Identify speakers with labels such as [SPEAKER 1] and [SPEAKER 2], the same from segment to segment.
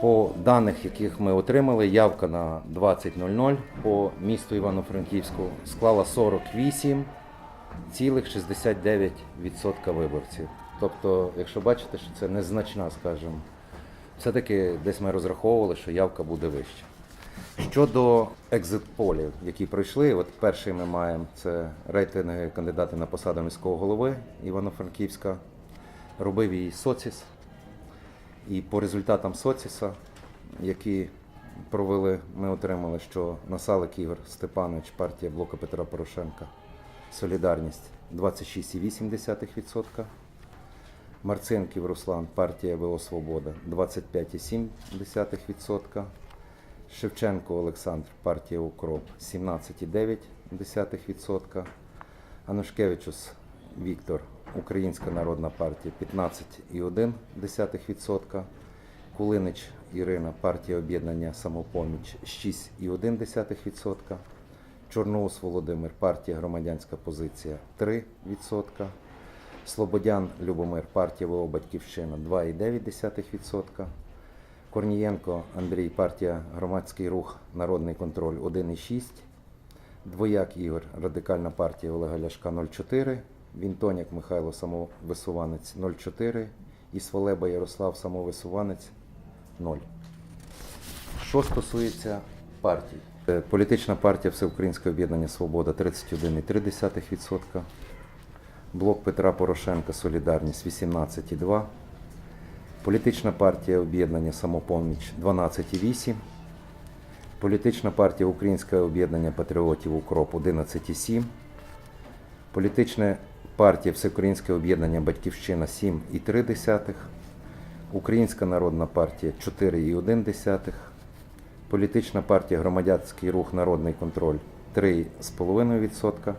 [SPEAKER 1] По даних, яких ми отримали, явка на 20.00 по місту Івано-Франківську склала 48,69% виборців. Тобто, якщо бачите, що це незначна, скажімо, все-таки десь ми розраховували, що явка буде вища. Щодо екзит-полів, які пройшли, от перший ми маємо це рейтинги кандидати на посаду міського голови Івано-Франківська. Робив її Соціс. І по результатам Соціса, які провели, ми отримали, що Насалик Ігор Степанович, партія Блока Петра Порошенка, Солідарність 26,8%. Марцинків Руслан, партія ВО Свобода 25,7%. Шевченко Олександр, партія Укроп 17,9%. Анушкевичус Віктор, Українська Народна партія 15,1%. Кулинич Ірина, партія об'єднання Самопоміч 6,1%. Чорноус Володимир, партія Громадянська позиція 3%. Слободян Любомир, партія ВО Батьківщина 2,9%. Корнієнко Андрій, партія Громадський рух Народний контроль 1,6. Двояк Ігор, Радикальна партія Олега Ляшка 0,4. Вінтоняк Михайло Самовисуванець 0,4. І Свалеба Ярослав Самовисуванець 0. Що стосується партій. Е, Політична партія Всеукраїнське об'єднання Свобода 31,3%. Блок Петра Порошенка Солідарність 18,2%. Політична партія об'єднання Самопоміч 12,8. Політична партія Українське об'єднання патріотів Укроп 11,7. Політична партія Всеукраїнське об'єднання Батьківщина 7,3. Українська народна партія 4,1. Політична партія Громадянський рух Народний контроль 3,5%.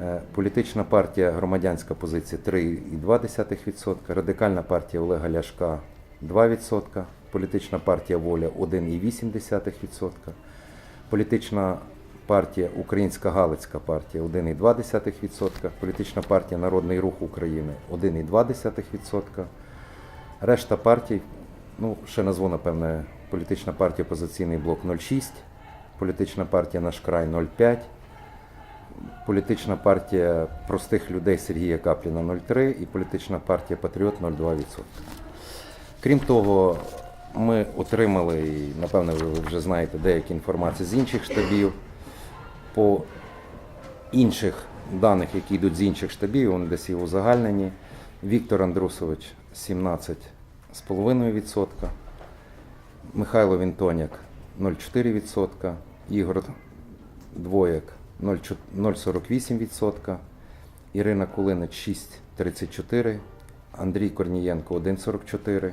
[SPEAKER 1] Е, Політична партія Громадянська позиція 3,2%, Радикальна партія Олега Ляшка 2%, Політична партія Воля 1,8%, Політична партія Українська Галицька партія 1,2%, Політична партія Народний рух України 1,2%. Решта партій, ну ще назву напевне, політична партія Опозиційний блок 0,6, політична партія Наш край 0,5. Політична партія простих людей Сергія Капліна 0,3 і політична партія Патріот 0,2%. Крім того, ми отримали, і напевно ви вже знаєте, деякі інформації з інших штабів. По інших даних, які йдуть з інших штабів, вони десь є узагальнені. Віктор Андрусович 17,5%, Михайло Вінтоняк 0,4%, Ігор Двояк 0,48%, Ірина Кулинич 6,34%, Андрій Корнієнко 1,44%,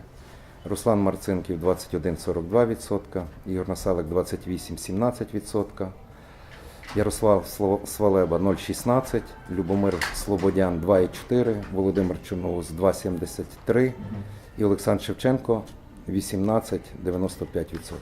[SPEAKER 1] Руслан Марцинків 21,42%, Ігор Насалик 28,17%, Ярослав Свалеба 0,16%, Любомир Слободян 2,4%, Володимир Чорноус 2,73% і Олександр Шевченко 18,95%.